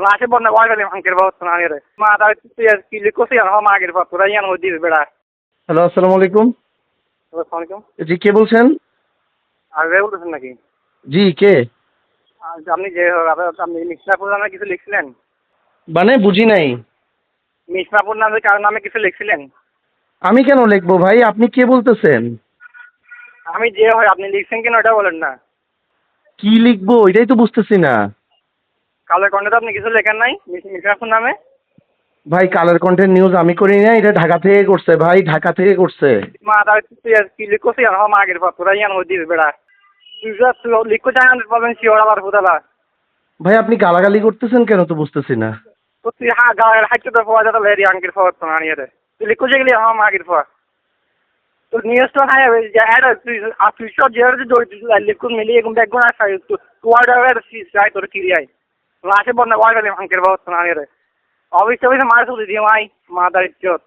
মা তাই তুই কি লিখছিস আর হম আগের পর তোরা ইয়ান হই দিস বেড়া হ্যালো আসসালামু আলাইকুম আসসালামু আলাইকুম জি কে বলছেন আর রে বলতেছেন নাকি জি কে আপনি যে আপনি মিশনাপুর নামে কিছু লিখছিলেন মানে বুঝি নাই মিশনাপুর নামে কার নামে কিছু লিখছিলেন আমি কেন লিখব ভাই আপনি কে বলতেছেন আমি যে হয় আপনি লিখছেন কেন ওটা বলেন না কি লিখব এটাই তো বুঝতেছি না কালের কণ্ঠে তো আপনি কিছু লেখেন নাই? মিশ- মিশনাপুর নামে? ভাই কালার কন্টেন্ট নিউজ আমি করি না এটা ঢাকা থেকে করছে ভাই ঢাকা থেকে করছে। মা তুই কি লিখছিস আর হম আগের পর তোরা ইয়ান হই বেড়া। তুই যা তুই লিখো চাই হান্ড্রেড পারবেন শিওর আবার হুদালা ভাই আপনি গালাগালি করতেছেন কেন তো বুঝতেছি না। তো তুই হা গায়ের হাইটে তো পাওয়া যাবে লেরি আঙ্কের পর তো আনিয়ে রে তুই লিখো যেগুলি হম আগের পর তো নিউজ তো হাই যে অ্যাড তুই আর তুই সব যে তুই লিখো মিলিয়ে এরকম দেখব না খাই তো তোয়ার ডাবের সিসাই তোর কিরি আই লাশে বন্যা ওয়াই গেলে অবশ্যই মায়ের তো দিয়ে রে মাদার অবশ্যই